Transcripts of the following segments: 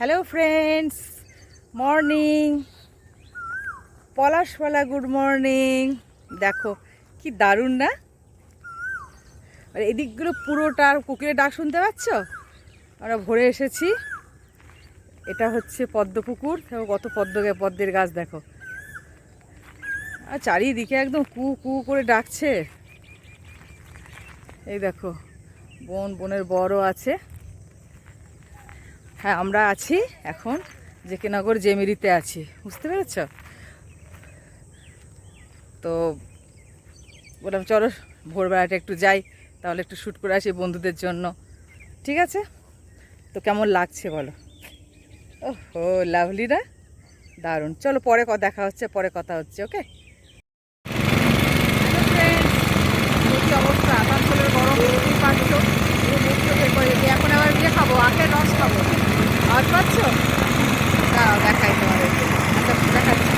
Hello friends morning পলাশপালা good morning দেখো, কি দারুণ না? আর এদিকগুলো পুরোটা আর কুকিরের ডাক শুনতে পাচ্ছ? আমরা ভোরে এসেছি। এটা হচ্ছে পদ্ম পুকুর। কত পদ্ম পদ্মের গাছ, দেখো। আর চারিদিকে একদম কু কু করে ডাকছে। এই দেখো, বোন, বোনের বড় আছে। হ্যাঁ আমরা আছি এখন জেকেনগর জেমিরিতে আছি। বুঝতে পেরেছ? তো বললাম, চলো ভোরবেলাটা একটু যাই, তাহলে একটু শ্যুট করে আসি বন্ধুদের জন্য। ঠিক আছে? তো কেমন লাগছে বলো? ও লাভলি না? দারুণ। চলো পরে দেখা হচ্ছে, পরে কথা হচ্ছে, ওকে? অবস্থা? গরম। এখন আবার খাব? আখের রস খাব। আওয়াজ পাচ্ছ? দাঁড়াও, দেখাই তোমাদেরকে আচ্ছা দেখাচ্ছি।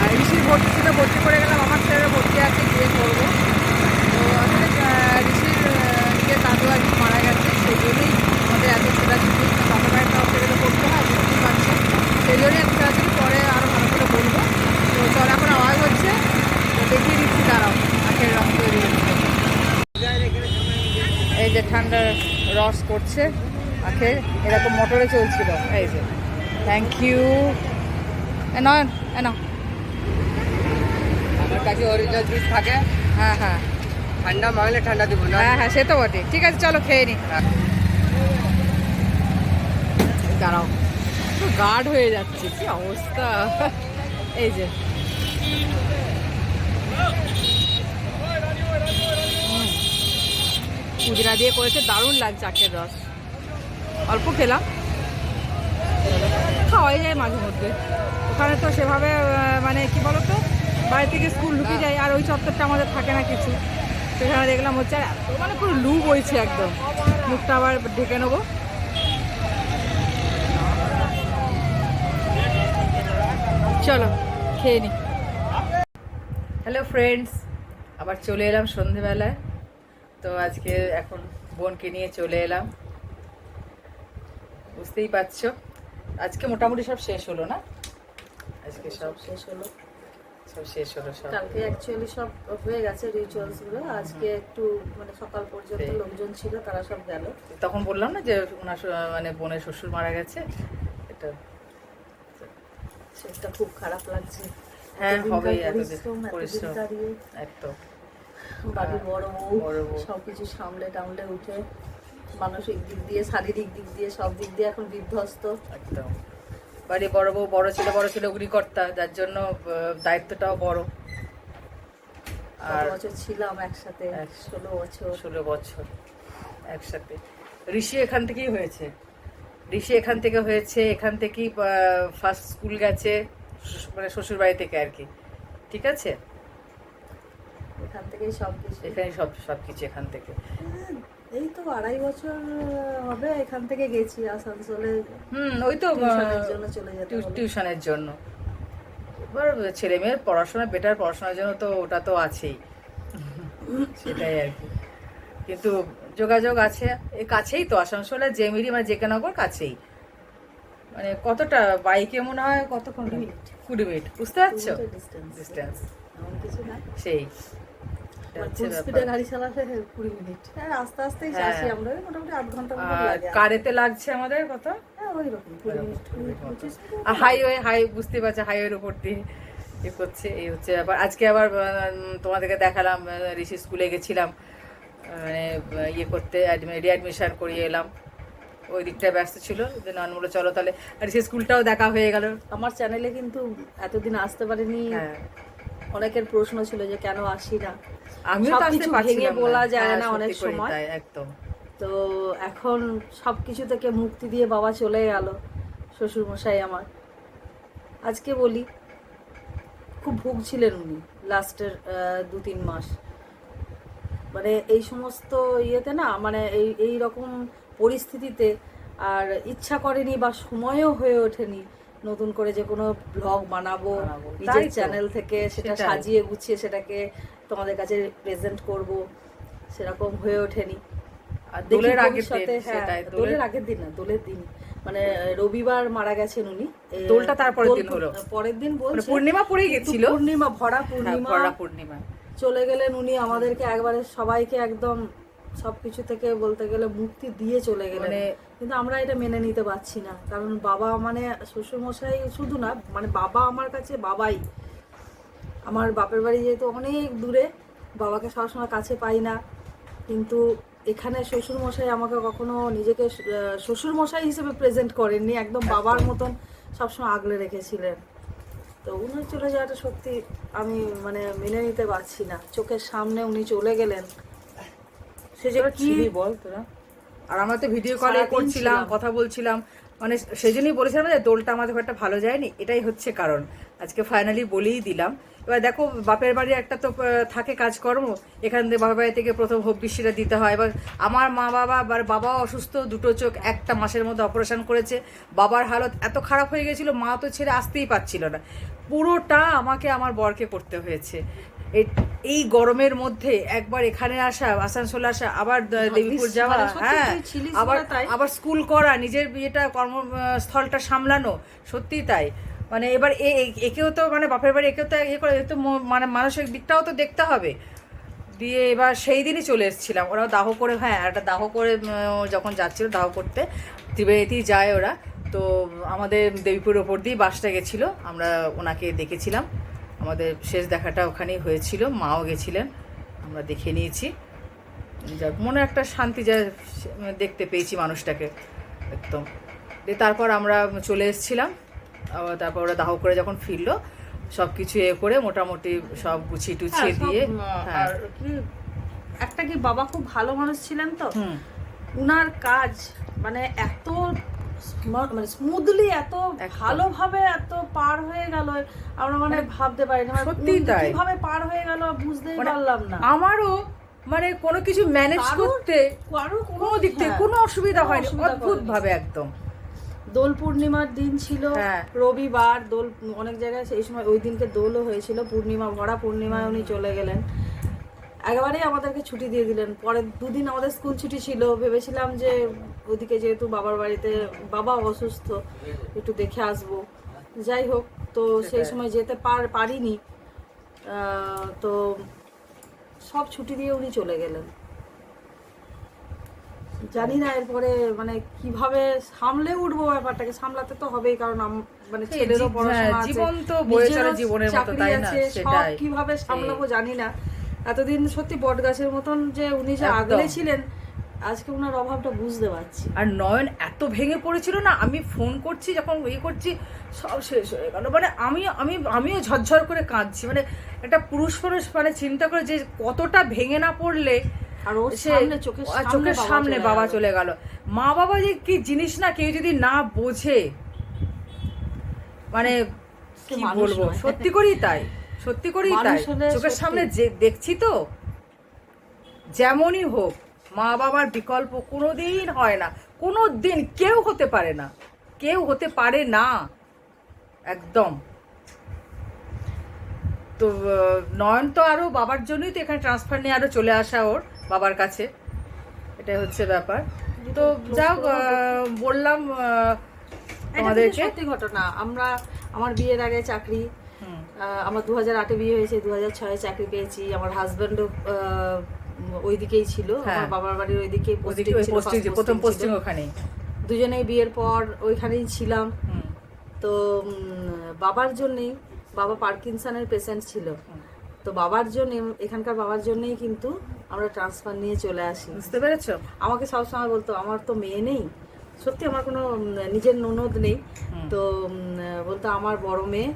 আর ঋষির ভর্তি ছিল, ভর্তি করে গেলাম, আমার ছেলের ভর্তি আছে বিয়ে করব। তো আসলে ঋষির নিজের দাদু আর মারা গেছে, সেই জন্যই আমাদের এত ছোটাছুটি বাবা মায়ের তরফ থেকে তো করতে হয়, বুঝতেই পারছ। সেই জন্যই এত ছোটাছুটি পরে আরও ভালো করে বলব। তো চল, এখন আওয়াজ হচ্ছে। তো দেখিয়ে দিচ্ছি, দাঁড়াও, আখের রস তৈরি এই যে ঠান্ডা রস করছে। আখে এরকম মোটরে চলছিল। এই যে থ্যাংক ইউ নয়ন এ নাও। আমার কাছে অরিজিনাল জুস থাকে। হ্যাঁ হ্যাঁ। ঠান্ডা মাগলে ঠান্ডা দিব না? হ্যাঁ হ্যাঁ সে তো বটে। ঠিক আছে চলো খেয়ে নি। দাঁড়াও। পুরো গার্ড হয়ে যাচ্ছে কি অবস্থা? এই যে। পুদিনা দিয়ে করেছে দারুণ লাগছে আখের রস। অল্প খেলাম। খাওয়াই যায় মাঝে মধ্যে। ওখানে তো সেভাবে মানে কি বলতো বাড়ি থেকে স্কুল ঢুকে যায় আর ওই চত্বরটা আমাদের থাকে না কিছু। সেখানে দেখলাম হচ্ছে আর এত মানে পুরো লু বইছে একদম। মুখটা আবার ঢেকে নেব। চলো খেয়ে নি। হ্যালো ফ্রেন্ডস আবার চলে এলাম সন্ধেবেলায়। তো আজকে এখন বোনকে নিয়ে চলে এলাম। বুঝতেই পারছ। আজকে মোটামুটি সব শেষ হলো না? আজকে সব শেষ হলো। সব শেষ হলো সব। কালকে অ্যাকচুয়ালি সব হয়ে গেছে রিচুয়ালসগুলো। আজকে একটু মানে সকাল পর্যন্ত লোকজন ছিল তারা সব গেল। তখন বললাম না যে ওনার মানে বোনের শ্বশুর মারা গেছে? এটা সেটা খুব খারাপ লাগছে। হ্যাঁ, পরিশ্রম একদম। বাড়ির বড় বউ বড় বউ। সবকিছু সামলে টামলে উঠে। মানসিক দিক দিয়ে শারীরিক দিক দিয়ে সব দিক দিয়ে এখন বিধ্বস্ত। একদম। বাড়ি বড় বউ বড় ছিল বড় ছিল অগ্নিকর্তা যার জন্য দায়িত্বটাও বড়। আর বছর ছিলাম একসাথে ষোলো বছর। ষোলো বছর একসাথে। ঋষি এখান থেকেই হয়েছে। ঋষি এখান থেকে হয়েছে এখান থেকেই ফার্স্ট স্কুল গেছে মানে শ্বশুর বাড়ি থেকে আর কি। ঠিক আছে? এখান থেকেই সব কিছু। এখানে সব সব কিছু এখান থেকে। এই তো আড়াই বছর হবে এখান থেকে গেছি আসানসোলে। হুম ওই তো জন্য চলে যেতে টিউশনের জন্য। এবার ছেলে মেয়ের পড়াশোনা বেটার পড়াশোনার জন্য তো ওটা তো আছেই। সেটাই আর কি। কিন্তু যোগাযোগ আছে এই কাছেই তো আসানসোলের জেমিরি মানে জেকেনগর কাছেই। মানে কতটা বাইকে মনে হয় কতক্ষণ কুড়ি মিনিট। বুঝতে পারছ। ডিস্টেন্স সেই। এটা হচ্ছে ব্যাপার। গাড়ি চালাতে কুড়ি মিনিট। হ্যাঁ আস্তে হ্যাঁ। আসি আমরা মোটামুটি আট ঘণ্টা মতো আর লাগে। কারেতে লাগছে আমাদের কত? হ্যাঁ ওই রকম মিনিট হাইওয়ে হাই বুঝতে পারছ হাইওয়ের উপর দিয়ে এ করছে এই হচ্ছে ব্যাপার। আজকে আবার তোমাদেরকে দেখালাম ঋষি স্কুলে গেছিলাম মানে ইয়ে করতে রিঅ্যাডমিশন করিয়ে এলাম। ওই দিকটা ব্যস্ত ছিল যে নান বলে চলো তাহলে। আর ঋষি স্কুলটাও দেখা হয়ে গেল। আমার চ্যানেলে কিন্তু এতদিন আসতে পারিনি। হ্যাঁ। অনেকের প্রশ্ন ছিল যে কেন আসি না? আমিও তো আসতে ভেঙে বলা যায় হ্যাঁ, না অনেক সময়। একদম। তো এখন সবকিছু থেকে মুক্তি দিয়ে বাবা চলে গেল শ্বশুর মশাই আমার। আজকে বলি খুব ভুগছিলেন উনি লাস্টের দু তিন মাস। মানে এই সমস্ত ইয়েতে না মানে এই এই রকম পরিস্থিতিতে আর ইচ্ছা করেনি বা সময়ও হয়ে ওঠেনি নতুন করে যে কোনো ব্লগ বানাবো। নিজের চ্যানেল থেকে সেটা সাজিয়ে গুছিয়ে সেটাকে তোমাদের কাছে প্রেজেন্ট করব। সেরকম হয়ে ওঠেনি। আর দোলের আগের ভবিষ্যতে, হ্যাঁ, দোলের আগের দিন না দোলের দিন। মানে রবিবার মারা গেছেন উনি। দোলটা তারপরের দিন হলো। পরের দিন মানে বলছে পূর্ণিমা কিন্তু গেছিল। পূর্ণিমা ভরা হ্যাঁ, পূর্ণিমা। ভরা পূর্ণিমা। চলে গেলেন উনি আমাদেরকে একবারে সবাইকে একদম সবকিছু থেকে বলতে গেলে মুক্তি দিয়ে চলে গেলেন। মানে- কিন্তু আমরা এটা মেনে নিতে পারছি না। কারণ বাবা মানে শ্বশুরমশাই শুধু না মানে বাবা আমার কাছে বাবাই। আমার বাপের বাড়ি যেহেতু অনেক দূরে বাবাকে সবসময় কাছে পাই না। কিন্তু এখানে শ্বশুরমশাই আমাকে কখনো নিজেকে শ্বশুরমশাই হিসেবে প্রেজেন্ট করেননি একদম। বাবার মতন সবসময় আগলে রেখেছিলেন। তো উনি চলে যাওয়াটা সত্যি আমি মানে মেনে নিতে পারছি না। চোখের সামনে উনি চলে গেলেন। সে যে কি? বল তোরা? আর আমরা তো ভিডিও কলে করছিলাম কথা বলছিলাম। মানে সেই জন্যই বলেছিলাম যে দোলটা আমাদের খুব একটা ভালো যায়নি এটাই হচ্ছে কারণ। আজকে ফাইনালি বলেই দিলাম। এবার দেখো বাপের বাড়ি একটা তো থাকে কাজকর্ম এখান থেকে বাপের বাড়ি থেকে প্রথম হোপ দিতে হয়। এবার আমার মা বাবা আর বাবাও অসুস্থ দুটো চোখ একটা মাসের মধ্যে অপারেশন করেছে। বাবার হালত এত খারাপ হয়ে গেছিল মা তো ছেড়ে আসতেই পারছিল না। পুরোটা আমাকে আমার বরকে করতে হয়েছে। এই- এই গরমের মধ্যে একবার এখানে আসা আসানসোল আসা আবার দেবীপুর যাওয়া মানে হ্যাঁ আবার। আবার স্কুল করা নিজের বিয়েটা কর্মস্থলটা সামলানো সত্যি তাই। মানে এবার এ একেও তো মানে বাপের বাড়ি একেও তো ইয়ে করে তো মানে মানসিক দিকটাও তো দেখতে হবে। দিয়ে এবার সেই দিনই চলে এসেছিলাম। ওরা দাহ করে হ্যাঁ একটা দাহ করে যখন যাচ্ছিল দাহ করতে ত্রিবেণীতেই যায় ওরা। তো আমাদের দেবীপুর ওপর দিয়ে বাসটা গেছিল আমরা ওনাকে দেখেছিলাম। আমাদের শেষ দেখাটা ওখানেই হয়েছিল মাও গেছিলেন আমরা দেখে নিয়েছি। যাক মনে একটা শান্তি যা দেখতে পেয়েছি মানুষটাকে একদম। দিয়ে তারপর আমরা চলে এসেছিলাম তারপর ওরা দাহ করে যখন ফিরলো সব কিছু এ করে মোটামুটি সব গুছিয়ে টুছিয়ে হ্যাঁ, দিয়ে হ্যাঁ। আর কি একটা কি বাবা খুব ভালো মানুষ ছিলেন তো? উনার কাজ মানে এত মানে স্মুথলি এত ভালোভাবে এত পার হয়ে গেল। আমরা মানে ভাবতে পারি না। মানে সত্যিই কোন- তাই। কীভাবে পার হয়ে গেল বুঝতেই মানে পারলাম না। আমারও মানে কোনো কিছু ম্যানেজ করতে কারও কোনো দিক থেকে হ্যাঁ, কোনো অসুবিধা হয়নি। অদ্ভুত ভাবে একদম। দোল পূর্ণিমার দিন ছিল হ্যাঁ। রবিবার দোল অনেক জায়গায় সেই সময় ওই দিনকে দোলও হয়েছিল। পূর্ণিমা ভরা পূর্ণিমায় উনি চলে গেলেন। একেবারেই আমাদেরকে ছুটি দিয়ে দিলেন। পরে দুদিন আমাদের স্কুল ছুটি ছিল। ভেবেছিলাম যে ওদিকে যেহেতু বাবার বাড়িতে বাবা অসুস্থ একটু দেখে আসব। যাই হোক তো সেই সময় যেতে পার পারিনি। তো সব ছুটি দিয়ে উনি চলে গেলেন। জানি না এরপরে মানে কীভাবে সামলে উঠবো ব্যাপারটাকে সামলাতে তো হবেই কারণ মানে ছেলেরও পড়াশোনা হ্যাঁ, আছে জীবন তো জীবনের মতো, তাই না? সেটাই। কীভাবে সামলাবো জানি না। এতদিন সত্যি বট গাছের মতন যে উনি যে আগলে ছিলেন আজকে ওনার অভাবটা বুঝতে পারছি। আর নয়ন এত ভেঙে পড়েছিল না আমি ফোন করছি যখন ইয়ে করছি সব শেষ হয়ে গেল। মানে আমি আমি আমিও ঝরঝর করে কাঁদছি। মানে একটা পুরুষ মানুষ মানে চিন্তা করে যে কতটা ভেঙে না পড়লে আর ওর সামনে চোখের সামনে বাবা চলে গেল। মা বাবা যে কি জিনিস না কেউ যদি না বোঝে মানে কি বলব? সত্যি করেই তাই। সত্যি করেই তাই। চোখের সামনে যে দেখছি তো যেমনই হোক মা বাবার বিকল্প কোনোদিন হয় না। কোনো দিন কেউ হতে পারে না। কেউ হতে পারে না। একদম। তো নয়ন তো আরও বাবার জন্যই তো এখানে ট্রান্সফার নিয়ে আরও চলে আসা ওর বাবার কাছে। এটাই হচ্ছে ব্যাপার। তো যাও বললাম এটা তোমাদেরকে। সত্যি ঘটনা। আমরা আমার বিয়ের আগে চাকরি আমার দু হাজার আটে বিয়ে হয়েছে দু হাজার ছয়ে চাকরি পেয়েছি। আমার হাজব্যান্ডও ওই দিকেই ছিল। হ্যাঁ। আমার বাবার বাড়ির ওইদিকে প্রথম পোস্টিং ওখানেই। দুজনেই বিয়ের পর ওইখানেই ছিলাম। তো বাবার জন্যেই বাবা পার্কিনসনের পেশেন্ট ছিল। তো বাবার জন্য এখানকার বাবার জন্যই কিন্তু আমরা ট্রান্সফার নিয়ে চলে আসি। বুঝতে পেরেছ? আমাকে সবসময় বলতো আমার তো মেয়ে নেই। সত্যি আমার কোনো নিজের ননদ নেই। তো বলতো আমার বড় মেয়ে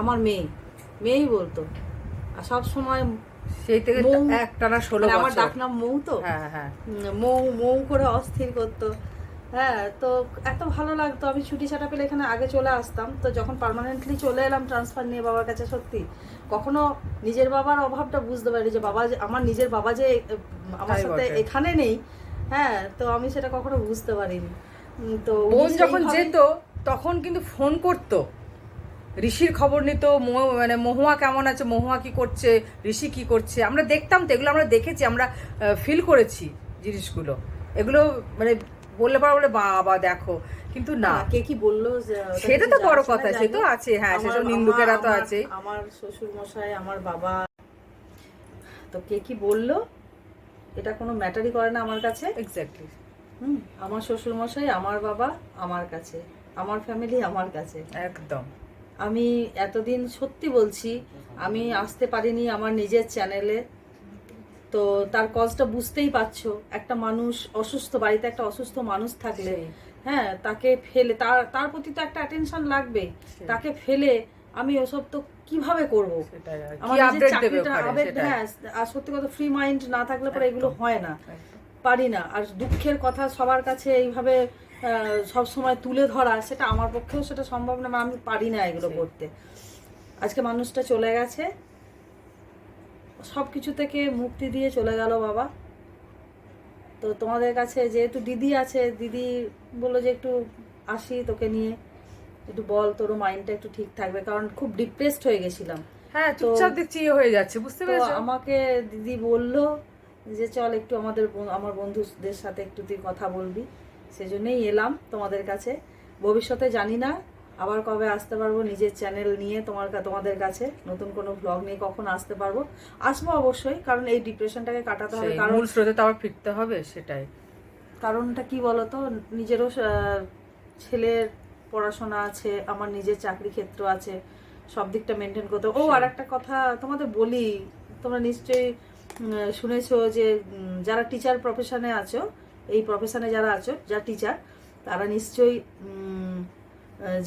আমার মেয়ে মেয়েই বলতো। আর সব সময় সেই থেকে একটানা ষোলো মানে আমার ডাকনাম মৌ তো? হ্যাঁ হ্যাঁ। মৌ মৌ করে অস্থির করতো। হ্যাঁ তো এত ভালো লাগতো। আমি ছুটি ছাটা পেলে এখানে আগে চলে আসতাম। তো যখন পার্মানেন্টলি চলে এলাম ট্রান্সফার নিয়ে বাবার কাছে সত্যি কখনো নিজের বাবার অভাবটা বুঝতে পারি যে বাবা আমার নিজের বাবা যে আমার সাথে এখানে নেই হ্যাঁ তো আমি সেটা কখনো বুঝতে পারিনি। তো বোন যখন যেত তখন কিন্তু ফোন করতো। ঋষির খবর নিত মানে মহুয়া কেমন আছে মহুয়া কি করছে ঋষি কি করছে। আমরা দেখতাম তো এগুলো আমরা দেখেছি আমরা ফিল করেছি জিনিসগুলো। এগুলো মানে বললে পারা বলে বাবা দেখো। কিন্তু না। কে কি বলল সেটা তো বড় কথা, সে তো আছে, হ্যাঁ, সেসব নিন্দুকেরা তো আছে। আমার শ্বশুর মশাই আমার বাবা। তো কে কি বলল? এটা কোনো ম্যাটারই করে না আমার কাছে। এক্স্যাক্টলি হুম আমার শ্বশুর মশাই আমার বাবা আমার কাছে। আমার ফ্যামিলি আমার কাছে। একদম। আমি এতদিন সত্যি বলছি আমি আসতে পারিনি আমার নিজের চ্যানেলে তো তার কজটা বুঝতেই পারছ একটা মানুষ অসুস্থ বাড়িতে একটা অসুস্থ মানুষ থাকলে হ্যাঁ তাকে ফেলে তার তার প্রতি তো একটা অ্যাটেনশন লাগবে তাকে ফেলে আমি ওসব তো কীভাবে করব? আমার আপডেট হ্যাঁ আর সত্যি কথা ফ্রি মাইন্ড না থাকলে পরে এগুলো হয় না। পারি না। আর দুঃখের কথা সবার কাছে এইভাবে সব সময় তুলে ধরা সেটা আমার পক্ষেও সেটা সম্ভব না আমি পারি না এগুলো করতে। আজকে মানুষটা চলে গেছে। সব কিছু থেকে মুক্তি দিয়ে চলে গেল বাবা। তো তোমাদের কাছে যেহেতু দিদি আছে দিদি বলল যে একটু আসি তোকে নিয়ে। একটু বল তোর মাইন্ডটা একটু ঠিক থাকবে কারণ খুব ডিপ্রেসড হয়ে গেছিলাম। হ্যাঁ তো- চুপচাপ দেখছি ইয়ে হয়ে যাচ্ছে বুঝতে পেরেছ? আমাকে দিদি বলল যে চল একটু আমাদের আমার বন্ধুদের সাথে একটু তুই কথা বলবি। সেজন্যই এলাম তোমাদের কাছে। ভবিষ্যতে জানি না আবার কবে আসতে পারব নিজের চ্যানেল নিয়ে তোমার তোমাদের কাছে। নতুন কোনো ব্লগ নিয়ে কখন আসতে পারব? আসব অবশ্যই কারণ এই ডিপ্রেশনটাকে কাটাতে হবে কারণ মূল স্রোতে তো আবার ফিরতে হবে সেটাই। কারণটা কি বলতো? নিজেরও ছেলের পড়াশোনা আছে আমার নিজের চাকরি ক্ষেত্র আছে সব দিকটা মেনটেন করতে ও আর একটা কথা তোমাদের বলি তোমরা নিশ্চয়ই শুনেছো যে যারা টিচার প্রফেশনে আছো এই প্রফেশনে যারা আছো যা টিচার তারা নিশ্চয়ই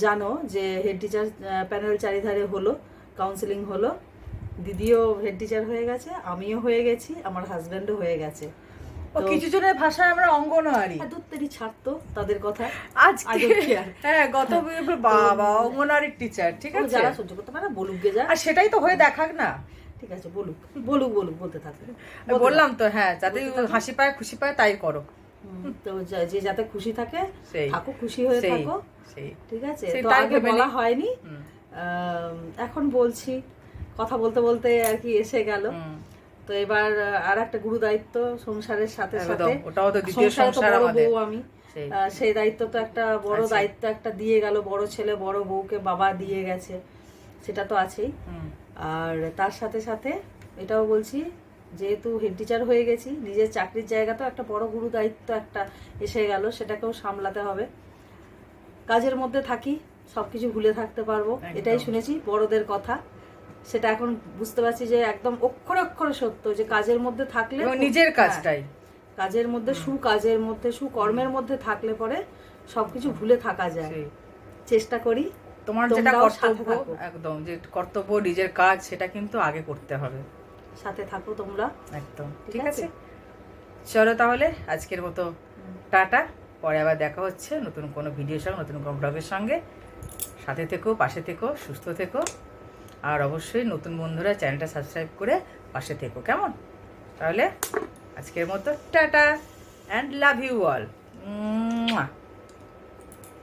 জানো যে হেড টিচার প্যানেল চারিধারে হলো কাউন্সিলিং হলো। দিদিও হেড টিচার হয়ে গেছে আমিও হয়ে গেছি আমার হাজব্যান্ডও হয়ে গেছে। কিছু জনের ভাষায় আমরা অঙ্গনওয়ারি আর দূরতেরই ছাড়তো তাদের কথা? আজকে. হ্যাঁ গত বাবা অঙ্গনওয়ারির টিচার ঠিক আছে? যারা সহ্য করতে পারে বলুক গে যা। আর সেটাই তো হয়ে দেখাক না। ঠিক আছে বলুক। বলুক বলুক বলতে থাকবে বললাম তো হ্যাঁ যাতে হাসি পায় খুশি পায় তাই করো। তো যে যাতে খুশি থাকে থাকো খুশি হয়ে থাকো ঠিক আছে? তো আগে বলা হয়নি। এখন বলছি। কথা বলতে বলতে আর কি এসে গেল। তো এবার আর একটা গুরু দায়িত্ব সংসারের সাথে সাথে। ওটাও তো দ্বিতীয় সংসার আমাদের। বউ আমি। সেই। দায়িত্ব তো একটা বড় দায়িত্ব একটা দিয়ে গেল বড় ছেলে বড় বউকে বাবা দিয়ে গেছে। সেটা তো আছেই। আর তার সাথে সাথে এটাও বলছি যেহেতু হেড টিচার হয়ে গেছি নিজের চাকরির জায়গাতেও একটা বড় গুরু দায়িত্ব একটা এসে গেল সেটাকেও সামলাতে হবে। কাজের মধ্যে থাকি সবকিছু ভুলে থাকতে পারব এটাই শুনেছি বড়দের কথা। সেটা এখন বুঝতে পারছি যে একদম অক্ষরে অক্ষরে সত্য যে কাজের মধ্যে থাকলে নিজের হ্যাঁ, কাজটাই। কাজের মধ্যে সুকাজের মধ্যে সুকর্মের মধ্যে থাকলে পরে সবকিছু ভুলে থাকা যায়। চেষ্টা করি তোমার যেটা কর্তব্য একদম যে কর্তব্য নিজের কাজ সেটা কিন্তু আগে করতে হবে। সাথে থাকো তোমরা। একদম। ঠিক আছে? আছে? চলো তাহলে আজকের মতো টাটা। পরে আবার দেখা হচ্ছে নতুন কোনো ভিডিওর সঙ্গে নতুন কোনো ব্লগের সঙ্গে। সাথে থেকো পাশে থেকো সুস্থ থেকো। আর অবশ্যই নতুন বন্ধুরা চ্যানেলটা সাবস্ক্রাইব করে পাশে থেকো কেমন? তাহলে আজকের মতো ta-ta and love you all